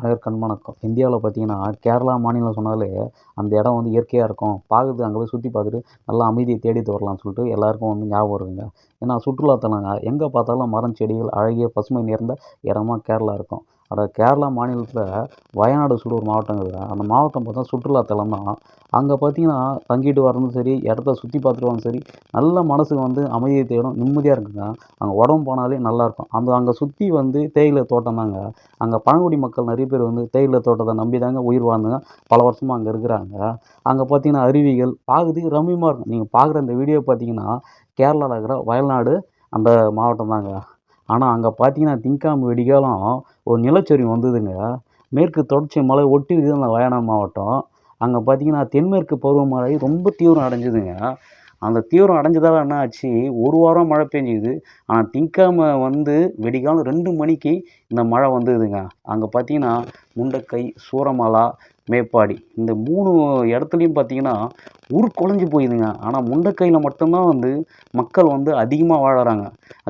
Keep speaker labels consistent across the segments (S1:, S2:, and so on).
S1: அனைவருக்கும் வணக்கம். இந்தியாவில் பார்த்தீங்கன்னா கேரளா மாநிலம் சொன்னாலே அந்த இடம் வந்து இயற்கையாக இருக்கும். பார்க்குறது அங்கே போய் சுற்றி பார்த்துட்டு நல்லா அமைதியை தேடிட்டு வரலாம்னு சொல்லிட்டு எல்லாருக்கும் வந்து ஞாபகம் வருதுங்க. ஏன்னா சுற்றுலாத்தலங்க எங்கே பார்த்தாலும் மரம் செடிகள் அழகிய பசுமை நிறைந்த இடமா கேரளா இருக்கும். அட கேரளா மாநிலத்தில் வயநாடு சொல்லிட்டு ஒரு அந்த மாவட்டம் பார்த்தா சுற்றுலாத்தலம் தான் அங்கே பார்த்தீங்கன்னா தங்கிட்டு வரதும் சரி இடத்த சுற்றி பார்த்துட்டு வரணும் சரி நல்ல மனசுக்கு வந்து அமைதியை தேடும் நிம்மதியாக இருக்குங்க. அங்கே உடம்பு போனாலே நல்லாயிருக்கும் அந்த அங்கே சுற்றி வந்து தேயிலை தோட்டம் தாங்க. அங்கே பழங்குடி மக்கள் நிறைய பேர் வந்து தேயிலை தோட்டத்தை நம்பி தாங்க உயிர் வாழ்ந்துங்க. பல வருஷமாக அங்கே இருக்கிறாங்க. அங்கே பார்த்தீங்கன்னா அருவிகள் பார்க்குறதுக்கு ரம்மியமாக இருக்கும். நீங்கள் பார்க்குற இந்த வீடியோ பார்த்தீங்கன்னா கேரளாவில் இருக்கிற வயல்நாடு அந்த மாவட்டம் தாங்க. ஆனால் அங்கே பார்த்தீங்கன்னா திங்காம்பு வெடிகாலம் ஒரு நிலச்சரிவு வந்ததுங்க. மேற்கு தொடர்ச்சி மலை ஒட்டி இருக்குது அந்த வயநாடு மாவட்டம். அங்கே பார்த்தீங்கன்னா தென்மேற்கு பருவமழை ரொம்ப தீவிரம் அடைஞ்சுதுங்க. அந்த தீவிரம் அடைஞ்சதால் என்ன ஆச்சு? ஒரு வாரம் மழை பெஞ்சுது. ஆனால் திங்காம வந்து வெடிகாலம் ரெண்டு மணிக்கு இந்த மழை வந்ததுங்க. அங்கே பார்த்தீங்கன்னா முண்டக்கை சூரமலா மேப்பாடி இந்த மூணு இடத்துலையும் பார்த்தீங்கன்னா ஊர் குழஞ்சி போயிதுங்க ஆனால் முண்டக்கையில் மட்டும்தான் வந்து மக்கள் வந்து அதிகமாக வாழறாங்க.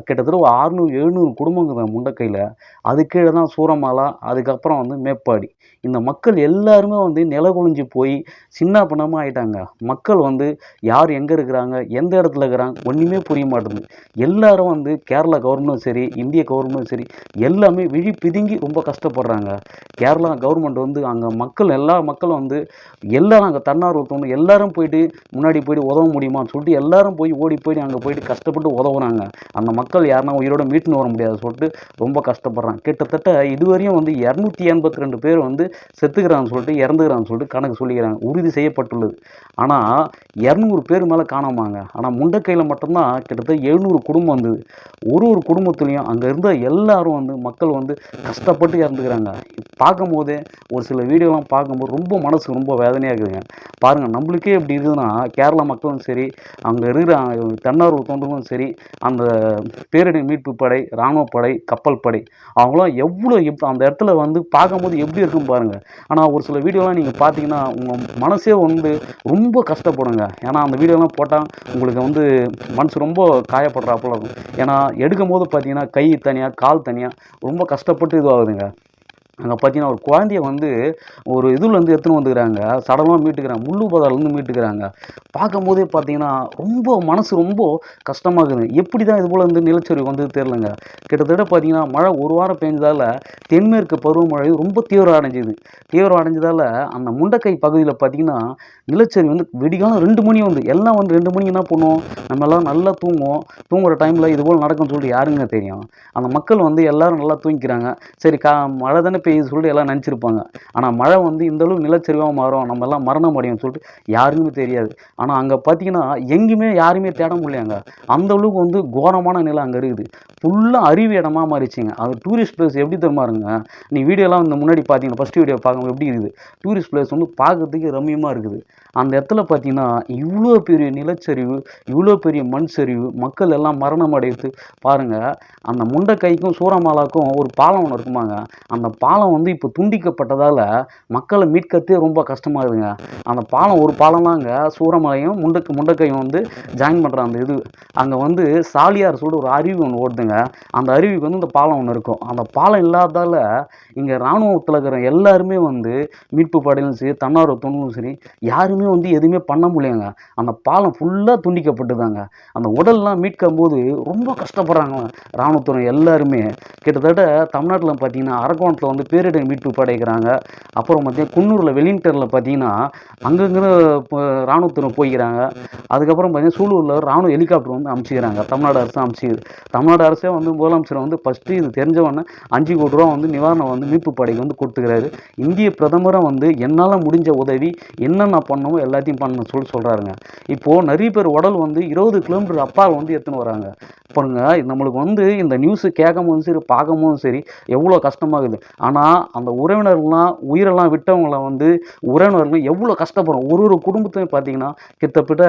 S1: கிட்டத்தட்ட ஒரு ஆறுநூறு எழுநூறு குடும்பங்க முண்டக்கையில். அது கீழே தான் சூரமாலா அதுக்கப்புறம் வந்து மேப்பாடி. இந்த மக்கள் எல்லாருமே வந்து நில குழஞ்சி போய் சின்ன பின்னமாக ஆயிட்டாங்க. மக்கள் வந்து யார் எங்கே இருக்கிறாங்க எந்த இடத்துல இருக்கிறாங்க ஒன்றுமே புரிய மாட்டேங்குது. எல்லாரும் வந்து கேரளா கவர்மெண்ட்டும் சரி இந்திய கவர்மெண்ட்டும் சரி எல்லாமே விழி பிதுங்கி ரொம்ப கஷ்டப்படுறாங்க. கேரளா கவர்மெண்ட் வந்து அங்கே மக்கள் எல்லா மக்களும் வந்து எல்லாரும் அங்கே தன்னார்வ எல்லாரும் போய் போயிட்டு முன்னாடி போயிட்டு உதவ முடியுமான்னு சொல்லிட்டு எல்லாரும் போய் ஓடி போயிட்டு அங்கே போயிட்டு கஷ்டப்பட்டு உதவுறாங்க. அந்த மக்கள் யாருன்னா உயிரோட மீட்டுன்னு வர முடியாது சொல்லிட்டு ரொம்ப கஷ்டப்படுறாங்க. கிட்டத்தட்ட இதுவரையும் வந்து இரநூத்தி எண்பத்தி ரெண்டு பேர் வந்து செத்துக்கிறான்னு சொல்லிட்டு இறந்துக்கிறான்னு சொல்லிட்டு கணக்கு சொல்லிக்கிறாங்க. உறுதி செய்யப்பட்டுள்ளது. ஆனால் இரநூறு பேர் மேலே காணாமாங்க. ஆனால் முண்டக்கையில் மட்டும்தான் கிட்டத்தட்ட எழுநூறு குடும்பம் வந்தது. ஒரு ஒரு குடும்பத்துலேயும் அங்கே இருந்த எல்லாரும் வந்து மக்கள் வந்து கஷ்டப்பட்டு இறந்துக்கிறாங்க. பார்க்கும்போதே ஒரு சில வீடியோலாம் பார்க்கும்போது ரொம்ப மனசு ரொம்ப வேதனையாக இருக்குதுங்க. பாருங்கள் நம்மளுக்கே இப்படி இருக்குதுன்னா கேரளா மக்களும் சரி அங்கே இருக்கிற தன்னார்வ தொண்டர்களும் சரி அந்த பேரிடர் மீட்பு படை இராணுவப்படை கப்பல் படை அவங்களாம் எவ்வளோ எப் அந்த இடத்துல வந்து பார்க்கும்போது எப்படி இருக்கும் பாருங்கள் ஆனால் ஒரு சில வீடியோலாம் நீங்கள் பார்த்தீங்கன்னா உங்கள் மனசே வந்து ரொம்ப கஷ்டப்படுங்க. ஏன்னா அந்த வீடியோலாம் போட்டால் உங்களுக்கு வந்து மனசு ரொம்ப காயப்படுறாப்புல இருக்கும். ஏன்னா எடுக்கும் போது பார்த்தீங்கன்னா கை தனியாக கால் தனியாக ரொம்ப கஷ்டப்பட்டு இதுவாகுதுங்க. அங்கே பார்த்தீங்கன்னா ஒரு குழந்தைய வந்து ஒரு இதுலேருந்து எடுத்துன்னு வந்துக்கிறாங்க. சடலமாக மீட்டுக்கிறாங்க. முள்ளு பதாலேருந்து மீட்டுக்கிறாங்க. பார்க்கும்போதே பார்த்தீங்கன்னா ரொம்ப மனசு ரொம்ப கஷ்டமாக இருக்குது. எப்படி தான் இது போல் வந்து நிலச்சரிவு வந்து தெரிலங்க கிட்டத்தட்ட பார்த்தீங்கன்னா மழை ஒரு வாரம் பெஞ்சதால் தென்மேற்கு பருவமழை ரொம்ப தீவிரம் அடைஞ்சுது. தீவிரம் அடைஞ்சதால் அந்த முண்டக்கை பகுதியில் பார்த்தீங்கன்னா நிலச்சரிவு வந்து விடிகாலம் ரெண்டு மணி வந்து எல்லாம் வந்து ரெண்டு மணிக்கு என்ன பண்ணுவோம் நம்ம நல்லா தூங்குவோம். தூங்குகிற டைமில் இது போல் நடக்கும்னு சொல்லிட்டு யாருங்க தெரியும்? அந்த மக்கள் வந்து எல்லாரும் நல்லா தூங்கிக்கிறாங்க. சரி கா மழை தானே பெய்யுது சொல்லிட்டு எல்லாம் நினச்சிருப்பாங்க. ஆனால் மழை வந்து இந்தளவு நிலச்சரிவாக மாறும். நம்ம எல்லாம் மரணம் அடையும் சொல்லிட்டு யாருக்குமே தெரியாது. ஆனால் அங்கே பார்த்தீங்கன்னா எங்கேயுமே யாருமே தேட முடியாங்க அந்த அளவுக்கு வந்து கோரமான நிலம் அங்கே இருக்குது. ஃபுல்லாக அருவி இடமா மாறிச்சுங்க அது டூரிஸ்ட் பிளேஸ் எப்படி தெரியுமா இருங்க நீ வீடியோலாம் இந்த முன்னாடி பார்த்தீங்கன்னா ஃபஸ்ட் வீடியோ பார்க்கும்போது எப்படி இருக்குது? டூரிஸ்ட் பிளேஸ் வந்து பார்க்கறதுக்கு ரம்மியமாக இருக்குது. அந்த இடத்துல பார்த்தீங்கன்னா இவ்வளோ பெரிய நிலச்சரிவு இவ்வளோ பெரிய மண் சரிவு மக்கள் எல்லாம் மரணம் அடைத்து பாருங்கள் அந்த முண்டைக்கைக்கும் சூறமாலாக்கும் ஒரு பாலம் ஒன்று இருக்குமாங்க அந்த பாலம் வந்து இப்போ துண்டிக்கப்பட்டதால் மக்களை மீட்கிறதே ரொம்ப கஷ்டமாகுதுங்க அந்த பாலம் ஒரு பாலம் தாங்க சூறமலையும் முண்டக்கு முண்டைக்கையும் வந்து ஜாயின் பண்ணுற அந்த இது. அங்கே வந்து சாலியார் சொல்லிட்டு ஒரு அருவி ஒன்று ஓடுதுங்க. அந்த அருவிக்கு வந்து இந்த பாலம் ஒன்று இருக்கும். அந்த பாலம் இல்லாததால் இங்கே இராணுவத்தில் இருக்கிற எல்லாருமே வந்து மீட்பு படையிலும் சரி தன்னார்வ தொண்டும் சரி யாருமே வந்து எதுவுமே பண்ண முடியலங்க. அந்த பாலம் ஃபுல்லாக துண்டிக்கப்பட்டுதாங்க. அந்த உடல்லாம் மீட்கும் போது ரொம்ப கஷ்டப்படுறாங்க இராணுவத்துறை எல்லாருமே. கிட்டத்தட்ட தமிழ்நாட்டில் பார்த்தீங்கன்னா அரக்கோணத்தில் வந்து பேரிடர் மீட்பு படைக்கிறாங்க. அப்புறம் பார்த்தீங்கன்னா குன்னூரில் வெலிங்டனில் பார்த்தீங்கன்னா அங்கங்கே இராணுவத்தினர் போய்க்கிறாங்க. அதுக்கப்புறம் பார்த்தீங்கன்னா சூலூரில் ராணுவ ஹெலிகாப்டர் வந்து அமைச்சிக்கிறாங்க. தமிழ்நாடு அரசு அமைச்சிக்கிது தமிழ்நாடு அரசே வந்து முதலமைச்சர் வந்து ஃபஸ்ட்டு இது தெரிஞ்சவொடனே அஞ்சு கோடி ரூபா வந்து நிவாரணம் வந்து மீட்பு படைக்கு வந்து கொடுத்துக்கிறாரு. இந்திய பிரதமரை வந்து என்னால் முடிஞ்ச உதவி என்னென்ன பண்ணணுமோ எல்லாத்தையும் பண்ணணும் சொல்லி சொல்கிறாருங்க இப்போது நிறைய பேர் உடல் வந்து இருபது கிலோமீட்டர் அப்பால் வந்து எடுத்துன்னு வராங்க. பாருங்க நம்மளுக்கு வந்து இந்த நியூஸு கேட்கும் போது சரி பார்க்கும்போதும் சரி எவ்வளோ கஷ்டமாகுது ஆனால் அந்த உறவினர்கள்லாம் உயிரெல்லாம் விட்டவங்கள வந்து உறவினர்கள் எவ்வளோ கஷ்டப்படும் ஒரு ஒரு குடும்பத்தையும் பார்த்தீங்கன்னா கிட்டத்தட்ட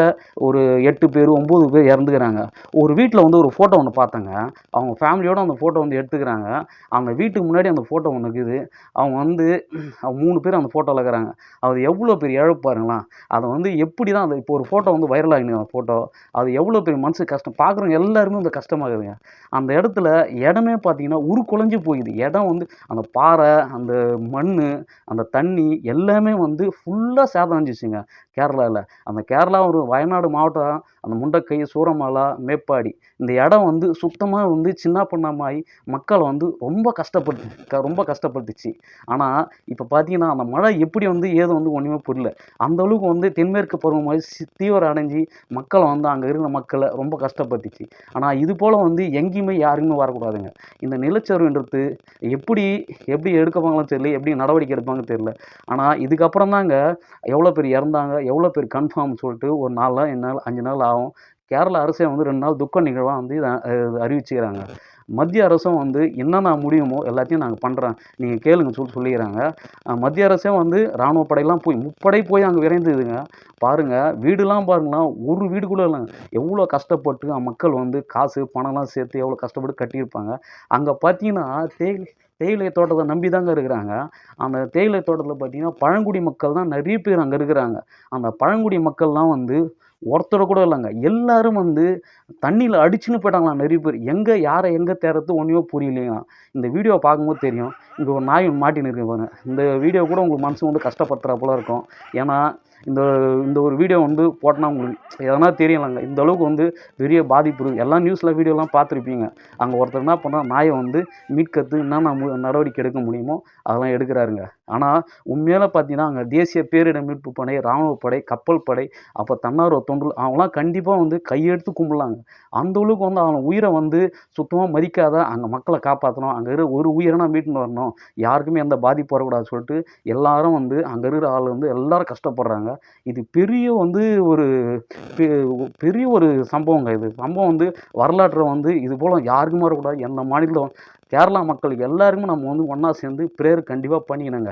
S1: ஒரு எட்டு பேர் ஒம்பது பேர் இறந்துக்கிறாங்க. ஒரு வீட்டில் வந்து ஒரு ஃபோட்டோ ஒன்று பார்த்தேங்க. அவங்க ஃபேமிலியோடு அந்த ஃபோட்டோ வந்து எடுத்துக்கிறாங்க. அவங்க வீட்டுக்கு முன்னாடி அந்த ஃபோட்டோ ஒன்று இருக்குது. அவங்க வந்து மூணு பேர் அந்த ஃபோட்டோவில் இருக்கிறாங்க. அது எவ்வளோ பெரிய இழப்பு பாருங்களேன். அதை வந்து எப்படி தான் அந்த இப்போ ஒரு ஃபோட்டோ வந்து வைரல் ஆகினு அந்த ஃபோட்டோ அது எவ்வளோ பெரிய மனசு கஷ்டம் பார்க்குறவங்க எல்லாருமே அந்த கஷ்டமாகுதுங்க. அந்த இடத்துல இடமே பார்த்தீங்கன்னா உருக்குலைஞ்சு போயிடுது இடம் வந்து அந்த பாறை அந்த மண் அந்த தண்ணி எல்லாமே வந்து ஃபுல்லாக சேதம் அடைஞ்சிச்சுங்க கேரளாவில் அந்த கேரளா ஒரு வயநாடு மாவட்டம் அந்த முண்டக்கை சூரமாலா மேப்பாடி இந்த இடம் வந்து சுத்தமாக வந்து சின்ன பண்ணமாயி மக்களை வந்து ரொம்ப கஷ்டப்பட்டு க- ரொம்ப கஷ்டப்பட்டுச்சு. ஆனால் இப்போ பார்த்தீங்கன்னா அந்த மழை எப்படி வந்து ஏதோ வந்து ஒன்றுமே புரியல. அந்த அளவுக்கு வந்து தென்மேற்கு பருவமழை சி- தீவிரம் அடைஞ்சு மக்களை வந்து அங்கே இருக்கிற மக்களை ரொம்ப கஷ்டப்பட்டுச்சு. ஆனால் இது போல் வந்து எங்கேயுமே யாருக்குமே வரக்கூடாதுங்க. இந்த நிலச்சரிவுன்றது எப்படி எப்படி எடுக்கப்பாங்களோ தெரியல எப்படி நடவடிக்கை எடுப்பாங்க தெரியல. ஆனால் இதுக்கப்புறம் தாங்க எவ்வளோ பேர் இறந்தாங்க எவ்வளோ பேர் கன்ஃபார்ம் சொல்லிட்டு ஒரு நாலு நாள் ரெண்டு நாள் அஞ்சு நாள் ஆகும். கேரளா அரசே வந்து ரெண்டு நாள் துக்க நிகழ்வாக வந்து இதை அறிவிச்சுக்கிறாங்க. மத்திய அரசும் வந்து என்னென்ன முடியுமோ எல்லாத்தையும் நாங்கள் பண்ணுறோம் நீங்கள் கேளுங்க சொல்லி சொல்லிக்கிறாங்க. மத்திய அரசே வந்து இராணுவ படையெல்லாம் போய் முப்படை போய் அங்கே விரைந்ததுங்க. பாருங்கள் வீடுலாம் பாருங்களேன் ஒரு வீடு கூட இல்லைங்க. எவ்வளோ கஷ்டப்பட்டு மக்கள் வந்து காசு பணம்லாம் சேர்த்து எவ்வளோ கஷ்டப்பட்டு கட்டியிருப்பாங்க. அங்கே பார்த்தீங்கன்னா தேயிலை தேயிலை தோட்டத்தை நம்பி தாங்க இருக்கிறாங்க. அந்த தேயிலை தோட்டத்தில் பார்த்தீங்கன்னா பழங்குடி மக்கள் தான் நிறைய பேர் அங்கே இருக்கிறாங்க. அந்த பழங்குடி மக்கள்லாம் வந்து ஒருத்தர் கூட இல்லைங்க. எல்லாரும் வந்து தண்ணியில் அடிச்சுன்னு போயிட்டாங்களாம் நிறைய பேர். எங்கே யாரை எங்கே தேடுறது ஒன்றுமே புரியலையா இந்த வீடியோ பார்க்கும்போது தெரியும். இங்கே ஒரு நாய் மாட்டின்னு இருக்கு பாருங்க. இந்த வீடியோ கூட உங்களுக்கு மனசு வந்து கஷ்டப்படுத்துறா போல இருக்கும். ஏன்னா இந்த இந்த ஒரு வீடியோ வந்து போட்டோன்னா உங்களுக்கு எதனா தெரியலங்க. இந்த அளவுக்கு வந்து பெரிய பாதிப்பு இருக்குது எல்லா நியூஸில் வீடியோலாம் பார்த்துருப்பீங்க. அங்கே ஒருத்தர் என்ன பண்ணா நாயை வந்து மீட்கத்து என்னென்ன மு- நடவடிக்கை எடுக்க முடியுமோ அதெல்லாம் எடுக்கிறாருங்க. ஆனால் உண்மையில பார்த்தீங்கன்னா அங்கே தேசிய பேரிடர் மீட்பு படை ராணுவ படை கப்பல் படை அப்போ தன்னார்வ தொண்டு அவங்களாம் கண்டிப்பாக வந்து கையெடுத்து கும்பிடலாங்க. அந்த அளவுக்கு வந்து அவங்க உயிரை வந்து சுத்தமாக மதிக்காத அங்கே மக்களை காப்பாற்றணும் அங்கே இருக்கிற ஒரு உயிரை மீட்டுன்னு வரணும். யாருக்குமே எந்த பாதிப்பு வரக்கூடாது சொல்லிட்டு எல்லாரும் வந்து அங்கே இருக்கிற ஆள் வந்து எல்லாரும் கஷ்டப்படுறாங்க. இது பெரிய வந்து ஒரு பெ- பெரிய ஒரு சம்பவங்க இது. சம்பவம் வந்து வரலாற்றை வந்து இது போல் யாருக்குமே வரக்கூடாது. எந்த மாநிலம் கேரளா மக்கள் எல்லாருக்குமே நம்ம வந்து ஒன்றா சேர்ந்து ப்ரேயர் கண்டிப்பாக பண்ணிக்கணுங்க.